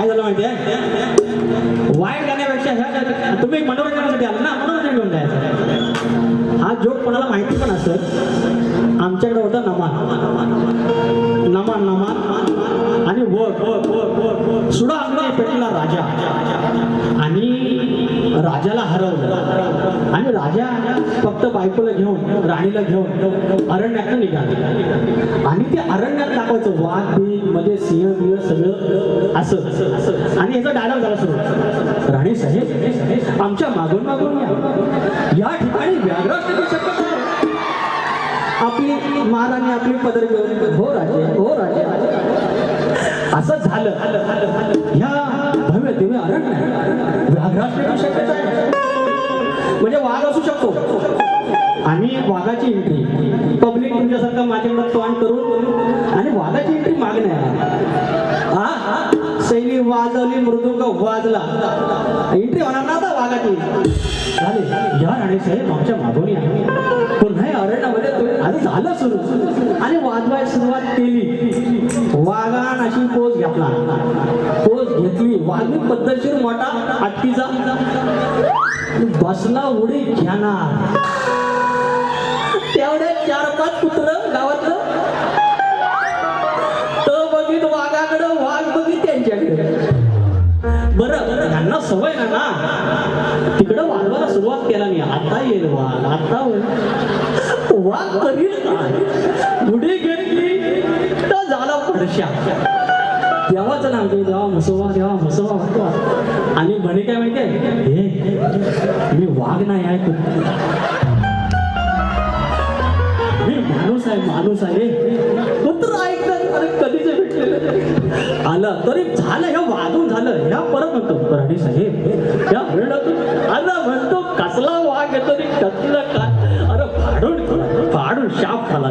काय झालं माहितीये? वाईट गाण्यापेक्षा ह्या तुम्ही मनोरंजनासाठी आला ना मनोरंजन घेऊन जायचं. हा जोक कोणाला माहिती पण असत आमच्याकडे होता नमान नमान नमान आणि वग वग वग सुडा अंगणे पेटला राजा. आणि राजाला हरवलं. आणि राजा फक्त बायकोला घेऊन राणीला घेऊन अरण्यात निघाले. आणि ते अरण्यात दाखवायचं वाघमध्ये सिंह बिह सगळं. असं असं आणि याचा डायलॉग झाला सुरू. राणी साहेब आमच्या मागून मागून या. ठिकाणी व्याघ्र आपली महाराणी आपली पदर घेऊन हो राजे हो राजे. असं झालं. ह्या भव्य दिव्य अरण्य व्याघ्रास म्हणजे वाघ असू शकतो. आणि वाघाची एंट्री पब्लिक तुमच्यासारखं माझ्याकडे तोंड करून आणि वाघाची एंट्री मागण्या. वाजवली मृदुंग वाजला. एंट्री होणार ना आता वाघाची? झाले. या राणे साहेब आमच्या मागोनी आहे पुन्हा अरण्यामध्ये आता झालं सुरू. आणि वाजवायला सुरुवात केली. वाघान अशी पोच घेतला. पोच घेतली. वाघ पद्धतशीर मोठा हट्टीचा बसला उडी घेणार. तेवढे चार पाच कुत्र गावातलं बरं बरं यांना सवय ना ना. तिकडं वाढवायला सुरुवात केला मी. आता येईल वाघ. आता वाघ करील काय उडी घेतली तर झाला पडशा देवाचं नाम तुम्ही देवा मसोवा देवा मसोवा म्हणतो आणि म्हणे काय माहितीये हे मी वाघ नाही आहे मी माणूस आहे माणूस आहे. कुत्र ऐकलं अरे कधी झालं आलं तरी झालं ह्या वादून झालं ह्या परत म्हणतो राणी साहेब या हरणातून अरे म्हणतो कसला वाघ येतो तरी कसलं काय अरे फाडून फाडून शाप खाला